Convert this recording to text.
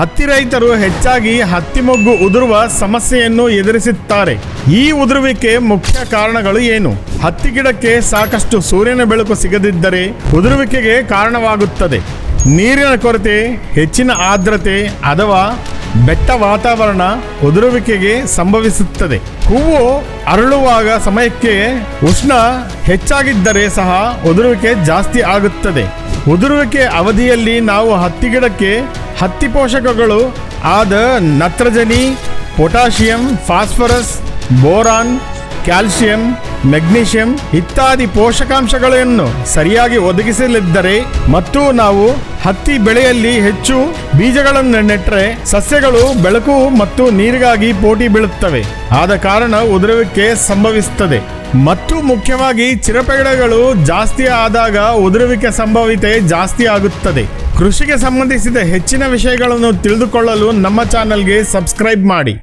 ಹತ್ತಿ ರೈತರು ಹೆಚ್ಚಾಗಿ ಹತ್ತಿ ಮೊಗ್ಗು ಉದುರುವ ಸಮಸ್ಯೆಯನ್ನು ಎದುರಿಸುತ್ತಾರೆ. ಈ ಉದುರುವಿಕೆ ಮುಖ್ಯ ಕಾರಣಗಳು ಏನು? ಹತ್ತಿ ಗಿಡಕ್ಕೆ ಸಾಕಷ್ಟು ಸೂರ್ಯನ ಬೆಳಕು ಸಿಗದಿದ್ದರೆ ಉದುರುವಿಕೆಗೆ ಕಾರಣವಾಗುತ್ತದೆ. ನೀರಿನ ಕೊರತೆ, ಹೆಚ್ಚಿನ ಆರ್ದ್ರತೆ ಅಥವಾ ಬೆಟ್ಟ ವಾತಾವರಣ ಉದುರುವಿಕೆಗೆ ಸಂಭವಿಸುತ್ತದೆ. ಹೂವು ಅರಳುವಾಗ ಸಮಯಕ್ಕೆ ಉಷ್ಣ ಹೆಚ್ಚಾಗಿದ್ದರೆ ಸಹ ಉದುರುವಿಕೆ ಜಾಸ್ತಿ ಆಗುತ್ತದೆ. ಉದುರುವಿಕೆ ಅವಧಿಯಲ್ಲಿ ನಾವು ಹತ್ತಿ ಗಿಡಕ್ಕೆ ಹತ್ತಿ ಪೋಷಕಗಳು ಆದ ನತ್ರಜನಿ, potassium, phosphorus, boron, calcium, magnesium ಇತ್ಯಾದಿ ಪೋಷಕಾಂಶಗಳನ್ನು ಸರಿಯಾಗಿ ಒದಗಿಸಲಿದ್ದರೆ ಮತ್ತು ನಾವು ಹತ್ತಿ ಬೆಳೆಯಲ್ಲಿ ಹೆಚ್ಚು ಬೀಜಗಳನ್ನು ನೆಟ್ಟರೆ ಸಸ್ಯಗಳು ಬೆಳಕು ಮತ್ತು ನೀರಿಗಾಗಿ ಪೋಟಿ ಬೀಳುತ್ತವೆ. ಆದ ಕಾರಣ ಉದುರುವಿಕೆ ಸಂಭವಿಸುತ್ತದೆ. ಮತ್ತು ಮುಖ್ಯವಾಗಿ ಚಿರಪೆಗಡೆಗಳು ಜಾಸ್ತಿ ಆದಾಗ ಉದುರುವಿಕೆ ಸಂಭವಿತೆ ಜಾಸ್ತಿ ಆಗುತ್ತದೆ. ಕೃಷಿಗೆ ಸಂಬಂಧಿಸಿದ ಹೆಚ್ಚಿನ ವಿಷಯಗಳನ್ನು ತಿಳಿದುಕೊಳ್ಳಲು ನಮ್ಮ ಚಾನಲ್ಗೆ ಸಬ್ಸ್ಕ್ರೈಬ್ ಮಾಡಿ.